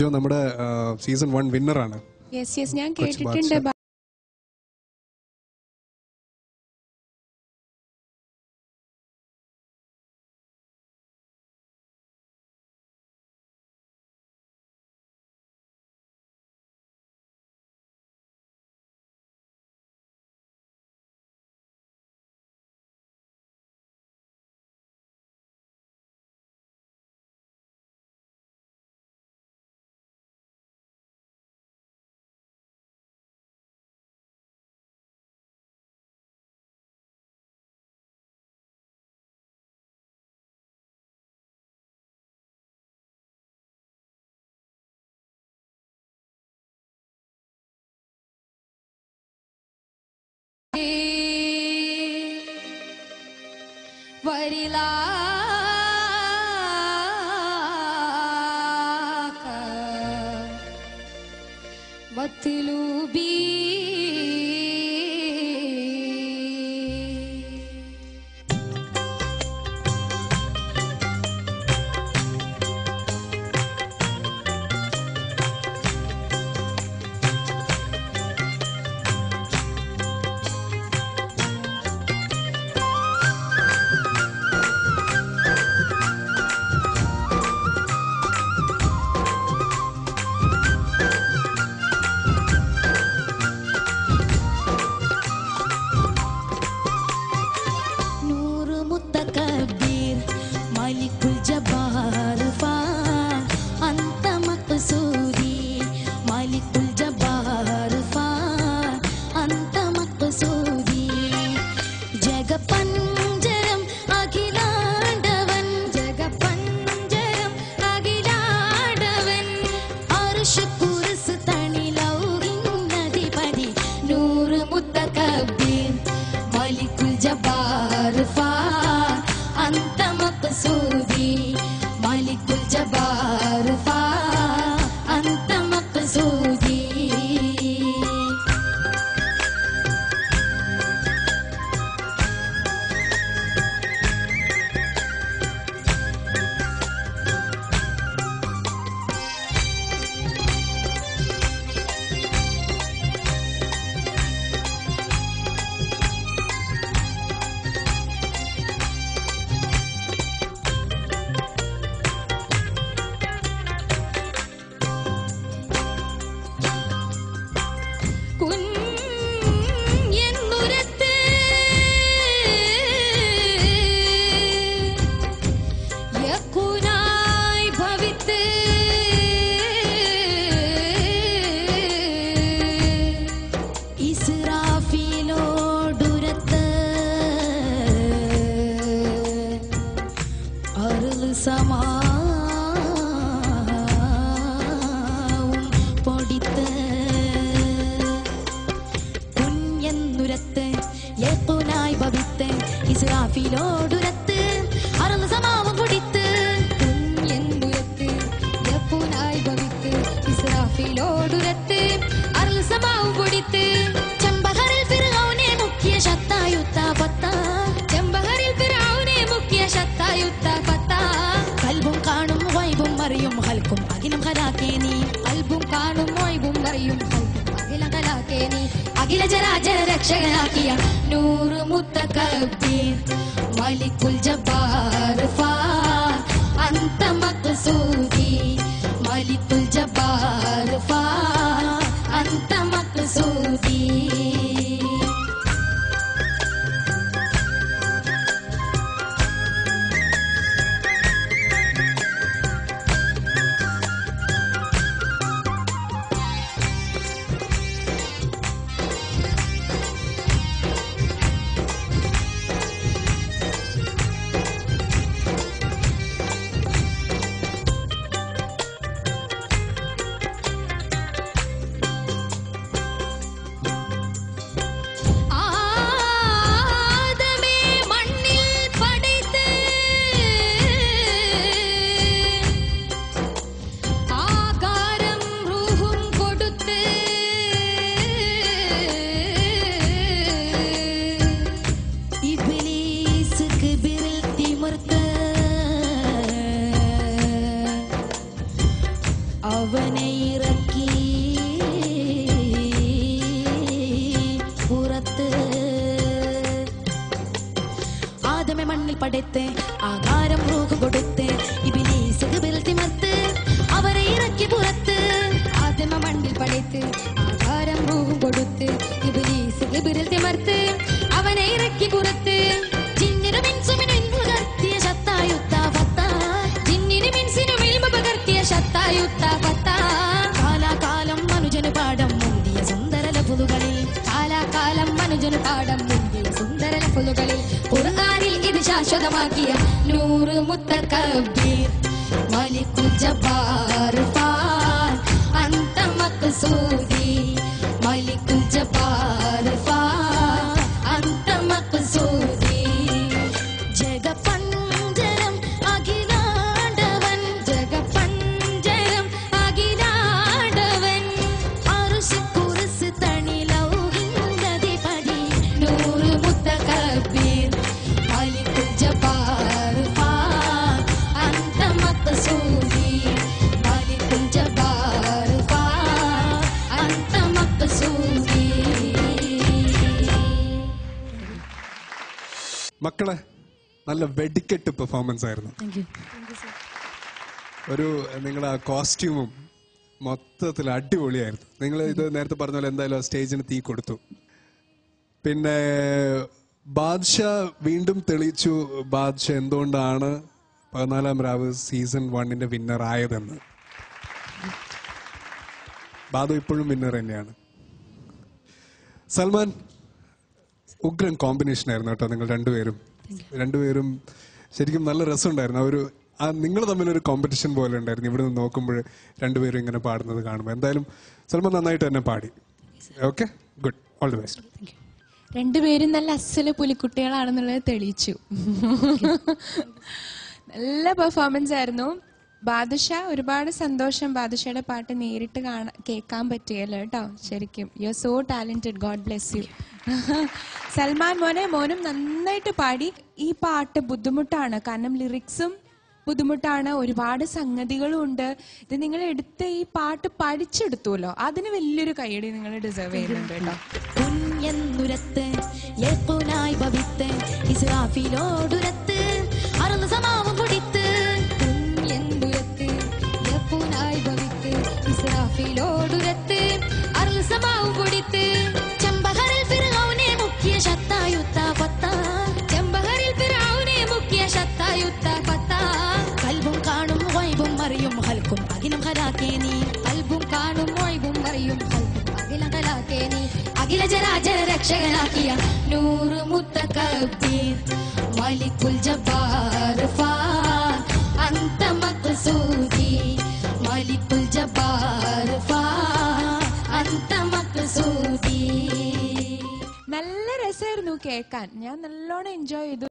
ജോ നമ്മുടെ season one വിന്നറാണ് yes yes ഞാൻ കേട്ടിട്ടുണ്ട്. परिला मतलूबी sama. ഇളജരാജന രക്ഷകനാക്കിയ നൂറ് മുത്തക്കീർ മലിക്കുൽ ജബ്ബാർ ഫാ அவனை இறக்கி புறத்து. ஆதமை மண்ணில் படைத்தேன். ஆக ഇത് ശാശ്വതമാക്കിയ നൂറ് മുത്തക്കബീർ മലിക്കുൽ ജബ്ബാർ ഫാൻ അന്ത മഖ്സൂദി മലിക്കുൽ ജബ്ബാർ ഫാൻ മക്കളെ നല്ല വെടിക്കെട്ട് പെർഫോമൻസ് ആയിരുന്നു. ഒരു നിങ്ങളുടെ കോസ്റ്റ്യൂമും മൊത്തത്തിൽ അടിപൊളിയായിരുന്നു. നിങ്ങൾ ഇത് നേരത്തെ പറഞ്ഞ പോലെ എന്തായാലും സ്റ്റേജിന് തീ കൊടുത്തു. പിന്നെ ബാദ്ഷ വീണ്ടും തെളിയിച്ചു ബാദ്ഷ എന്തുകൊണ്ടാണ് പതിനാലാം രാവ് സീസൺ വണ്ണിന്റെ വിന്നർ ആയതെന്ന്. ബാദു ഇപ്പോഴും വിന്നർ തന്നെയാണ്. സൽമാൻ ഉഗ്രൻ കോമ്പിനേഷൻ ആയിരുന്നു കേട്ടോ നിങ്ങൾ രണ്ടുപേരും. രണ്ടുപേരും ശരിക്കും നല്ല രസമുണ്ടായിരുന്നു. ഒരു ആ നിങ്ങൾ തമ്മിലൊരു കോമ്പറ്റീഷൻ പോലെ ഉണ്ടായിരുന്നു ഇവിടെ നിന്ന് നോക്കുമ്പോൾ രണ്ടുപേരും ഇങ്ങനെ പാടുന്നത് കാണുമ്പോൾ. എന്തായാലും സൽമാൻ നന്നായിട്ട് തന്നെ പാടി. Okay good all the best രണ്ടുപേരും നല്ല അസൽ പുലിക്കുട്ടികളാണെന്നുള്ളത് തെളിയിച്ചു. നല്ല പെർഫോമൻസ് ആയിരുന്നു. ബാദുഷ ഒരുപാട് സന്തോഷം ബാദുഷയുടെ പാട്ട് നേരിട്ട് കാണാൻ കേൾക്കാൻ പറ്റിയല്ലോ കേട്ടോ. ശരിക്കും. You are so talented god bless you Salman മോനെ മോനും നന്നായിട്ട് പാടി. ഈ പാട്ട് ബുദ്ധിമുട്ടാണ്. കാരണം ലിറിക്സും ബുദ്ധിമുട്ടാണ്. ഒരുപാട് സംഗതികളും ഉണ്ട്. ഇത് നിങ്ങൾ എടുത്ത് ഈ പാട്ട് പഠിച്ചെടുത്തുല്ലോ അതിന് വലിയൊരു കൈയടി നിങ്ങൾ ഡിസേർവ് ചെയ്യുന്നുണ്ട് കേട്ടോ. രക്ഷകനാക്കിയ നൂറ് മുത്തകബീർ മലിക്കുൽ ജബ്ബാർ ഫാൻ അന്ത മഖ്സൂദി മലിക്കുൽ ജബ്ബാർ ഫാൻ അന്ത മഖ്സൂദി നല്ല രസമായിരുന്നു കേൾക്കാൻ. ഞാൻ നല്ലോണം എൻജോയ് ചെയ്തു.